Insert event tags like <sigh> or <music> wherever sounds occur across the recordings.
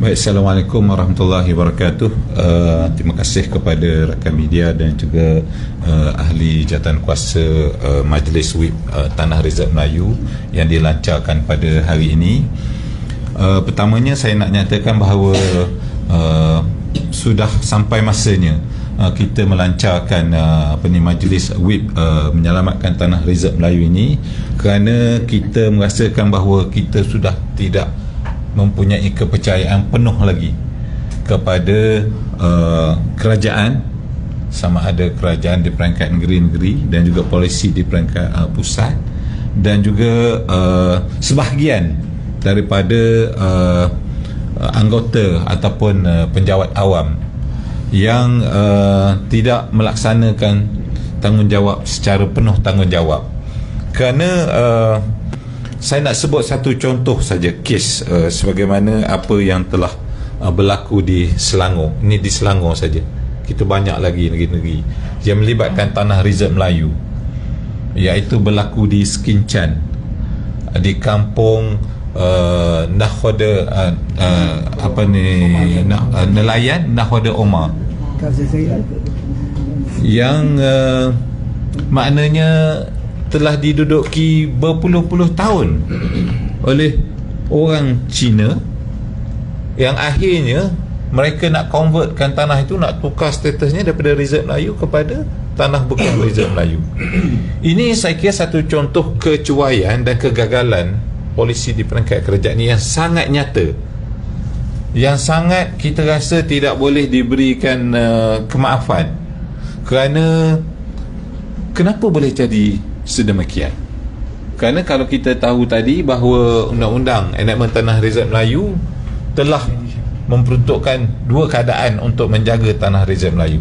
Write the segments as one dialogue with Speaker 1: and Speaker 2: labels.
Speaker 1: Baik, Assalamualaikum warahmatullahi wabarakatuh. Uh, terima kasih kepada rakan media dan juga uh, ahli jawatan kuasa uh, Majlis WIP uh, Tanah Rizal Melayu yang dilancarkan pada hari ini. Uh, pertamanya saya nak nyatakan bahawa uh, sudah sampai masanya uh, kita melancarkan uh, apa ni Majlis WIP uh, menyelamatkan Tanah Rizal Melayu ini kerana kita merasakan bahawa kita sudah tidak mempunyai kepercayaan penuh lagi kepada uh, kerajaan. Sama ada kerajaan di peringkat negeri-negeri dan juga polisi di peringkat uh, pusat dan juga uh, sebahagian daripada uh, anggota ataupun uh, penjawat awam yang uh, tidak melaksanakan tanggungjawab secara penuh tanggungjawab. Kerana uh, saya nak sebut satu contoh saja kes uh, sebagaimana apa yang telah uh, berlaku di Selangor. Ini di Selangor saja. Kita banyak lagi negeri-negeri. Yang melibatkan tanah reserve Melayu. Iaitu berlaku di Skincan. Uh, di kampung uh, Nahwada uh, uh, apa ni nah, uh, nelayan Nahwada Omar. Yang uh, maknanya telah diduduki berpuluh-puluh tahun oleh orang Cina yang akhirnya mereka nak convertkan tanah itu nak tukar statusnya daripada reserve Melayu kepada tanah bukan <coughs> reserve Melayu. Ini saya kira satu contoh kecuaian dan kegagalan polisi di peringkat kerajaan ini yang sangat nyata. Yang sangat kita rasa tidak boleh diberikan uh, kemaafan. Kerana kenapa boleh jadi sedemikian. Kerana kalau kita tahu tadi bahawa undang-undang enakmen tanah rezat Melayu telah memperuntukkan dua keadaan untuk menjaga tanah rezat Melayu.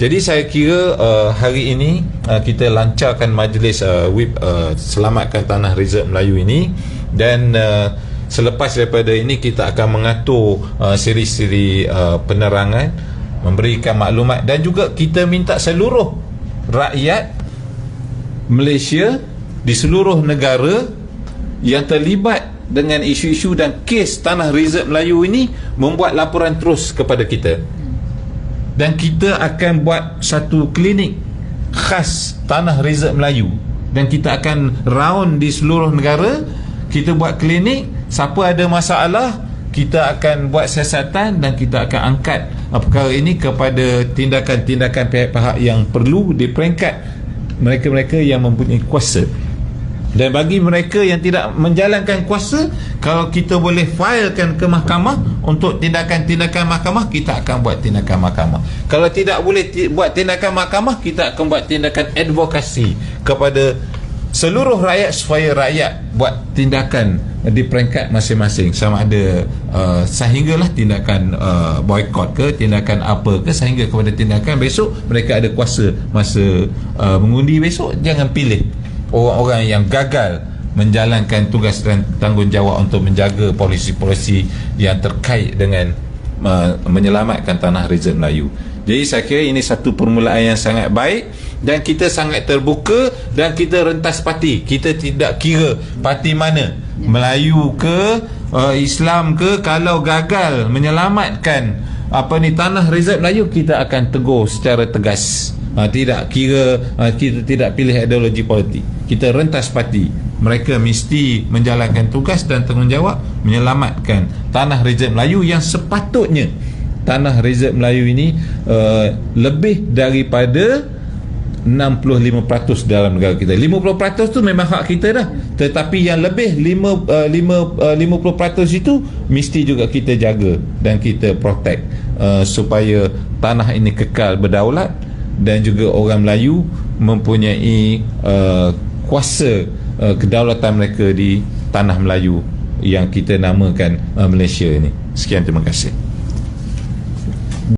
Speaker 1: Jadi saya kira uh, hari ini uh, kita lancarkan majlis uh, WIP uh, selamatkan tanah rezat Melayu ini. Dan uh, selepas daripada ini kita akan mengatur uh, siri-siri uh, penerangan memberikan maklumat dan juga kita minta seluruh rakyat Malaysia di seluruh negara yang terlibat dengan isu-isu dan kes tanah reserve Melayu ini membuat laporan terus kepada kita. Dan kita akan buat satu klinik khas tanah reserve Melayu. Dan kita akan round di seluruh negara kita buat klinik siapa ada masalah kita akan buat siasatan dan kita akan angkat perkara ini kepada tindakan-tindakan pihak-pihak yang perlu di peringkat mereka-mereka yang mempunyai kuasa. Dan bagi mereka yang tidak menjalankan kuasa kalau kita boleh filekan ke mahkamah untuk tindakan-tindakan mahkamah kita akan buat tindakan mahkamah. Kalau tidak boleh buat tindakan mahkamah kita akan buat tindakan advokasi kepada seluruh rakyat supaya rakyat buat tindakan di peringkat masing-masing. Sama ada uh, sehinggalah tindakan uh, boykot ke tindakan apa ke sehingga kepada tindakan besok mereka ada kuasa masa uh, mengundi besok jangan pilih orang-orang yang gagal menjalankan tugas dan tanggungjawab untuk menjaga polisi-polisi yang terkait dengan uh, menyelamatkan tanah rezerv Melayu. Jadi saya kira ini satu permulaan yang sangat baik dan kita sangat terbuka dan kita rentas parti. Kita tidak kira parti mana. Melayu ke uh, Islam ke kalau gagal menyelamatkan apa ni tanah reserve Melayu kita akan tegur secara tegas. Uh, tidak kira uh, kita tidak pilih ideologi politik. Kita rentas parti. Mereka mesti menjalankan tugas dan tanggungjawab menyelamatkan tanah reserve Melayu yang sepatutnya. Tanah reserve Melayu ini uh, lebih daripada 65% dalam negara kita. 50% tu memang hak kita dah. Tetapi yang lebih 5, uh, 5, uh, 50% itu mesti juga kita jaga dan kita protect uh, supaya tanah ini kekal berdaulat dan juga orang Melayu mempunyai uh, kuasa uh, kedaulatan mereka di tanah Melayu yang kita namakan uh, Malaysia ini. Sekian terima kasih